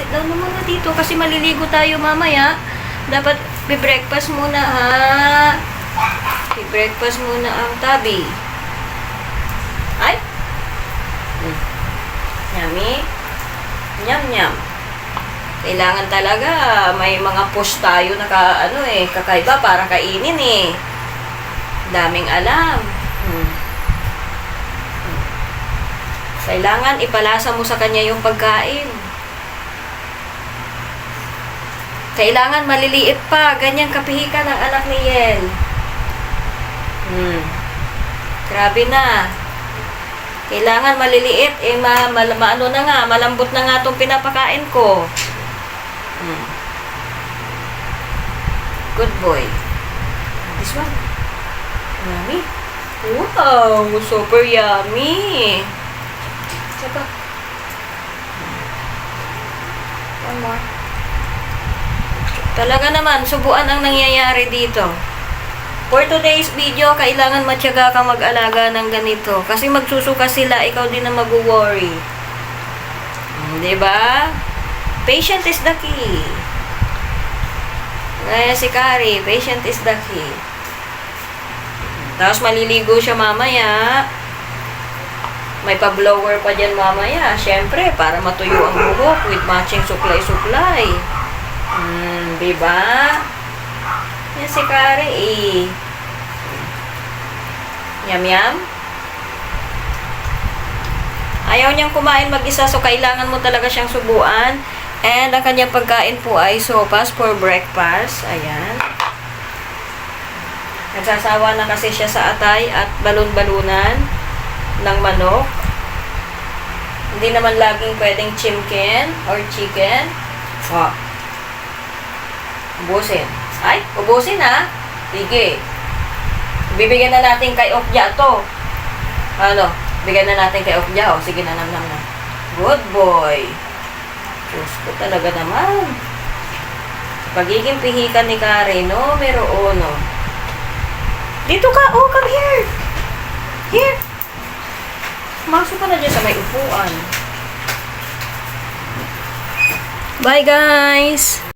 Sit down na muna dito kasi maliligo tayo mamaya. Dapat be-breakfast muna ha. Be-breakfast muna ang tabi. Ay! Hmm. Yummy. Nyam nyam. Kailangan talaga may mga push tayo na ka, ano eh, kakaiba para kainin eh. Daming alam. Hmm. Hmm. Kailangan ipalasa mo sa kanya yung pagkain. Kailangan maliliit pa. Ganyan kapihikan ng anak ni Yel. Hmm. Grabe na. Kailangan maliliit. Eh, ma, mal, maano na nga, malambot na nga itong pinapakain ko. Hmm. Good boy. This one. Yummy. Wow, super yummy. Saka. One more. Talaga naman, subuan ang nangyayari dito. For today's video, kailangan matyaga kang mag-alaga ng ganito. Kasi magsusuka sila, ikaw din na mag-worry. Hmm, Di ba? Patient is the key. Gaya si Kari, patient is the key. Tapos maliligo siya mamaya. May pa-blower pa dyan mamaya. Siyempre, para matuyo ang buhok with matching suklay-suklay. Hmm, di ba? Yan si Kari eh. Yum. Ayaw niyang kumain mag-isa so kailangan mo talaga siyang subuan. And ang kanyang pagkain po ay sopas for breakfast. Ayan. Nagsasawa na kasi siya sa atay at balon-balunan ng manok. Hindi naman laging pwedeng chimken or chicken. Fuck. Ubusin. Ay, ubusin ha. Sige. Bibigyan na natin kay Okja to. Ano? Bigyan na natin kay Okja. O, sige na, nam, nam, nam. Good boy. Diyos ko talaga naman. Pagiging pihikan ni Karen, numero uno. Dito ka. Oh, come here. Here. Masok ka na dyan sa may upuan. Bye, guys.